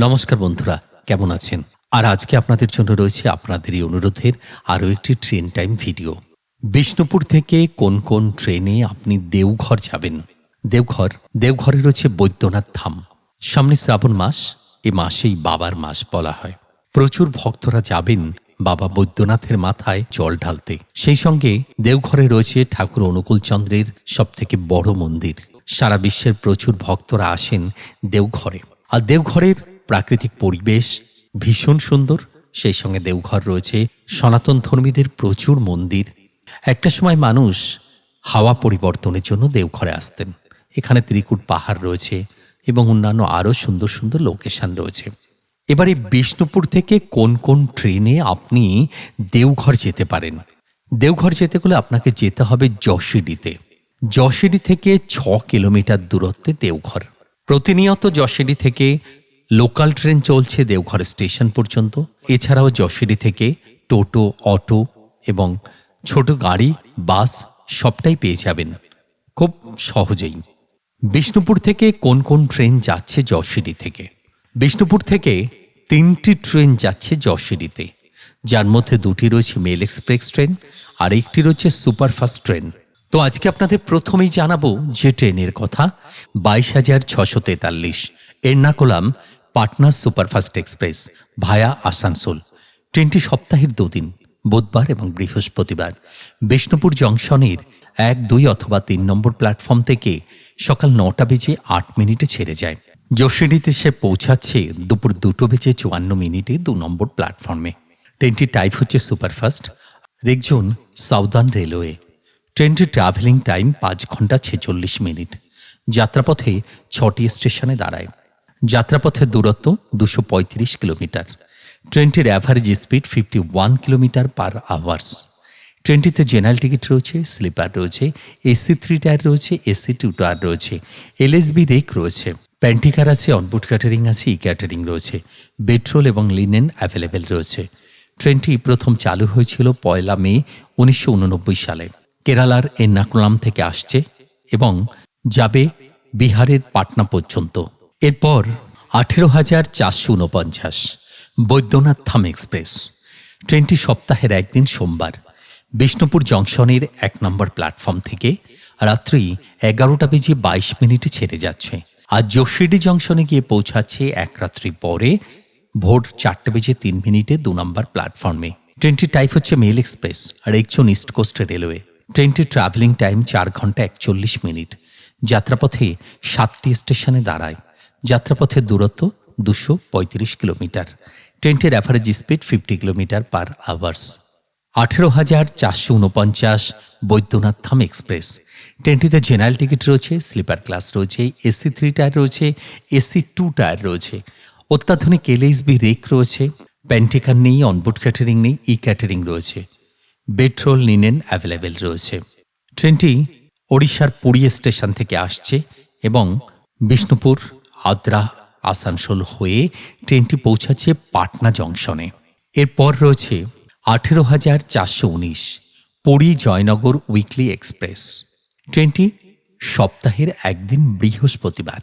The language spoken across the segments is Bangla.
নমস্কার বন্ধুরা, কেমন আছেন? আর আজকে আপনাদের জন্য রয়েছে আপনাদের এই অনুরোধের আরও একটি ট্রেন টাইম ভিডিও বিষ্ণুপুর থেকে কোন কোন ট্রেনে আপনি দেওঘর যাবেন? দেওঘর, দেওঘরে রয়েছে বৈদ্যনাথ ধাম। সামনে শ্রাবণ মাস, এ মাসেই বাবার মাস বলা হয়। প্রচুর ভক্তরা যাবেন বাবা বৈদ্যনাথের মাথায় জল ঢালতে। সেই সঙ্গে দেওঘরে রয়েছে ঠাকুর অনুকূল চন্দ্রের সব থেকে বড় মন্দির। সারা বিশ্বের প্রচুর ভক্তরা আসেন দেওঘরে। আর দেওঘরের প্রাকৃতিক পরিবেশ, ভীষণ সুন্দর। সেই সঙ্গে দেওঘর রয়েছে, সনাতন ধর্মীদের প্রচুর মন্দির। একটা সময় মানুষ হাওয়া পরিবর্তনের জন্য দেওঘরে আসতেন। এখানে ত্রিকুট পাহাড় রয়েছে এবং অন্যান্য আরও সুন্দর সুন্দর লোকেশন রয়েছে। এবারে বিষ্ণুপুর থেকে কোন কোন ট্রেনে আপনি দেওঘর যেতে পারেন? দেওঘর যেতে গেলে আপনাকে যেতে হবে যশিডিতে। যশিডি থেকে ছ কিলোমিটার দূরত্বে দেওঘর। প্রতিনিয়ত যশিডি থেকে লোকাল ট্রেন চলছে দেওঘর স্টেশন পর্যন্ত। এছাড়াও যশিডি থেকে টোটো, অটো এবং ছোট গাড়ি, বাস সবটাই পেয়ে যাবেন। খুব সহজেই। বিষ্ণুপুর থেকে কোন কোন ট্রেন যাচ্ছে যশিডি থেকে? বিষ্ণুপুর থেকে তিনটি ট্রেন যাচ্ছে যশিডিতে যার মধ্যে দুটি রয়েছে মেল এক্সপ্রেস ট্রেন আর একটি রয়েছে সুপারফাস্ট ট্রেন। তো আজকে আপনাদের প্রথমেই জানাব যে ট্রেনের কথা। বাইশ হাজার ছশো তেতাল্লিশ, Ernakulam Patna superfast express via Asansol. ট্রেনটি সপ্তাহের দুদিন, বুধবার এবং বৃহস্পতিবার। বিষ্ণুপুর জংশনের এক, দুই অথবা তিন নম্বর প্ল্যাটফর্ম থেকে সকাল নটা বেজে আট মিনিটে ছেড়ে যায়। যশিডিতে সে পৌঁছাচ্ছে দুপুর দুটো বেজে চুয়ান্ন মিনিটে দু নম্বর প্ল্যাটফর্মে। ট্রেনটির টাইপ হচ্ছে সুপারফাস্ট রেকজন সাউদার্ন রেলওয়ে। ট্রেনটির ট্রাভেলিং টাইম পাঁচ ঘণ্টা ছেচল্লিশ মিনিট। যাত্রাপথে ছটি স্টেশনে দাঁড়ায়। যাত্রাপথের দূরত্ব দুশো পঁয়ত্রিশ কিলোমিটার। ট্রেনটির average speed fifty one kilometre per hours ট্রেনটিতে general ticket রয়েছে স্লিপার রয়েছে এসি থ্রি টায়ার রয়েছে এসি টু টায়ার রয়েছে এলএসবি রেক রয়েছে। প্যান্টিকার আছে অনবোর্ড ক্যাটারিং আছে ই ক্যাটারিং রয়েছে। পেট্রোল এবং লিনেন অ্যাভেলেবেল রয়েছে। ট্রেনটি প্রথম চালু হয়েছিল পয়লা মে উনিশশো উননব্বই সালে। কেরালার এর্নাকুলাম থেকে আসছে এবং যাবে বিহারের পাটনা পর্যন্ত। এরপর আঠেরো হাজার চারশো উনপঞ্চাশ বৈদ্যনাথ থাম এক্সপ্রেস। ট্রেনটি সপ্তাহের একদিন সোমবার, বিষ্ণুপুর জংশনের এক নম্বর প্ল্যাটফর্ম থেকে রাত্রি এগারোটা বেজে বাইশ মিনিটে ছেড়ে যাচ্ছে। আর যোশিডি জংশনে গিয়ে পৌঁছাচ্ছে এক রাত্রি পরে ভোর চারটে বেজে তিন মিনিটে দু নম্বর প্ল্যাটফর্মে। ট্রেনটির টাইপ হচ্ছে মেল এক্সপ্রেস, আর একজন ইস্ট কোস্ট রেলওয়ে। ট্রেনটির ট্রাভেলিং টাইম চার ঘণ্টা একচল্লিশ মিনিট, যাত্রাপথে সাতটি স্টেশনে দাঁড়ায়। যাত্রাপথের দূরত্ব দুশো পঁয়ত্রিশ কিলোমিটার। ট্রেনটির average speed fifty kilometre per hours আঠেরো হাজার চারশো উনপঞ্চাশ বৈদ্যনাথ থাম এক্সপ্রেস। ট্রেনটিতে জেনারেল টিকিট রয়েছে স্লিপার ক্লাস রয়েছে এসি থ্রি টায়ার রয়েছে এসি টু টায়ার রয়েছে। অত্যাধুনিক এলএসবি রেক রয়েছে প্যান্টিকার নেই অনবোর্ড ক্যাটারিং নেই ই ক্যাটারিং রয়েছে। পেট্রোল নিনেন অ্যাভেলেবেল রয়েছে। ট্রেনটি ওড়িশার পুরী স্টেশন থেকে আসছে এবং বিষ্ণুপুর আদ্রা আসানসোল হয়ে ট্রেনটি পৌঁছাচ্ছে পাটনা জংশনে। এরপর রয়েছে আঠেরো হাজার চারশো উনিশ পুরী জয়নগর উইকলি এক্সপ্রেস। ট্রেনটি সপ্তাহের একদিন বৃহস্পতিবার।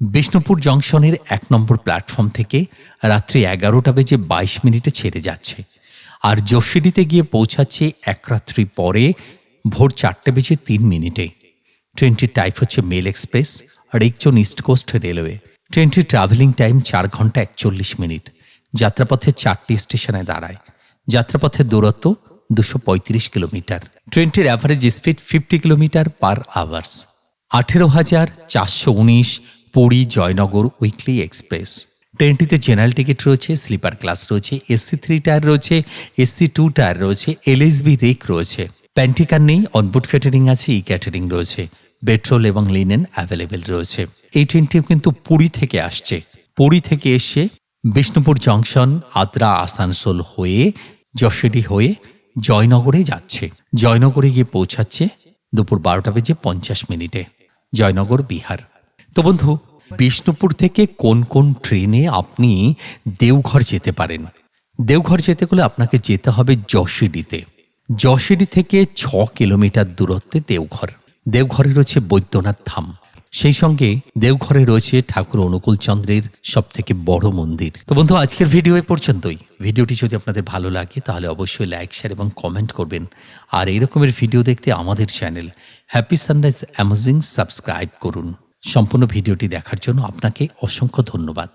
বিষ্ণুপুর জংশনের এক নম্বর প্ল্যাটফর্ম থেকে রাত্রি এগারোটা বেজে বাইশ মিনিটে ছেড়ে যাচ্ছে আর যশিডিতে গিয়ে পৌঁছাচ্ছে এক রাত্রি পরে ভোর চারটে বেজে তিন মিনিটে। ট্রেনটির টাইপ হচ্ছে মেল এক্সপ্রেস আর একজন ইস্ট কোস্ট রেলওয়ে ট্রেনটির ট্রাভেলিং টাইম চার ঘণ্টা একচল্লিশ মিনিট। যাত্রাপথে চারটি স্টেশনে দাঁড়ায়। যাত্রাপথের দূরত্ব দুশো পঁয়ত্রিশ কিলোমিটার। ট্রেনটির average speed fifty kilometre per hours আঠেরো হাজার চারশো উনিশ পুরী জয়নগর উইকলি এক্সপ্রেস। ট্রেনটিতে জেনারেল টিকিট রয়েছে স্লিপার ক্লাস রয়েছে এসি থ্রি টায়ার রয়েছে এসি টু টায়ার রয়েছে এলএসবি রেক রয়েছে। প্যান্টিকার নেই অনবোর্ড ক্যাটারিং আছে ই ক্যাটারিং রয়েছে। পেট্রোল এবং লিনেন অ্যাভেলেবেল রয়েছে। এই ট্রেনটিও কিন্তু পুরী থেকে আসছে। পুরী থেকে এসে বিষ্ণুপুর জংশন, আদ্রা, আসানসোল হয়ে যশোডি হয়ে জয়নগরে যাচ্ছে। জয়নগরে গিয়ে পৌঁছাচ্ছে দুপুর বারোটা বেজে পঞ্চাশ মিনিটে। জয়নগর, বিহার। তো বন্ধু, বিষ্ণুপুর থেকে কোন কোন ট্রেনে আপনি দেওঘর যেতে পারেন? দেওঘর যেতে গেলে আপনাকে যেতে হবে যশিডিতে যশিডি থেকে ছ কিলোমিটার দূরত্বে দেওঘর। দেওঘরে রয়েছে বৈদ্যনাথ ধাম। সেই সঙ্গে দেওঘরে রয়েছে ঠাকুর অনুকূল চন্দ্রের সব থেকে বড় মন্দির। তো বন্ধু, আজকের ভিডিও এ পর্যন্তই। ভিডিওটি যদি আপনাদের ভালো লাগে, তাহলে অবশ্যই লাইক শেয়ার এবং কমেন্ট করবেন। আর এই রকমের ভিডিও দেখতে আমাদের channel happy sunrise amazing subscribe করুন। সম্পূর্ণ ভিডিওটি দেখার জন্য আপনাকে অসংখ্য ধন্যবাদ।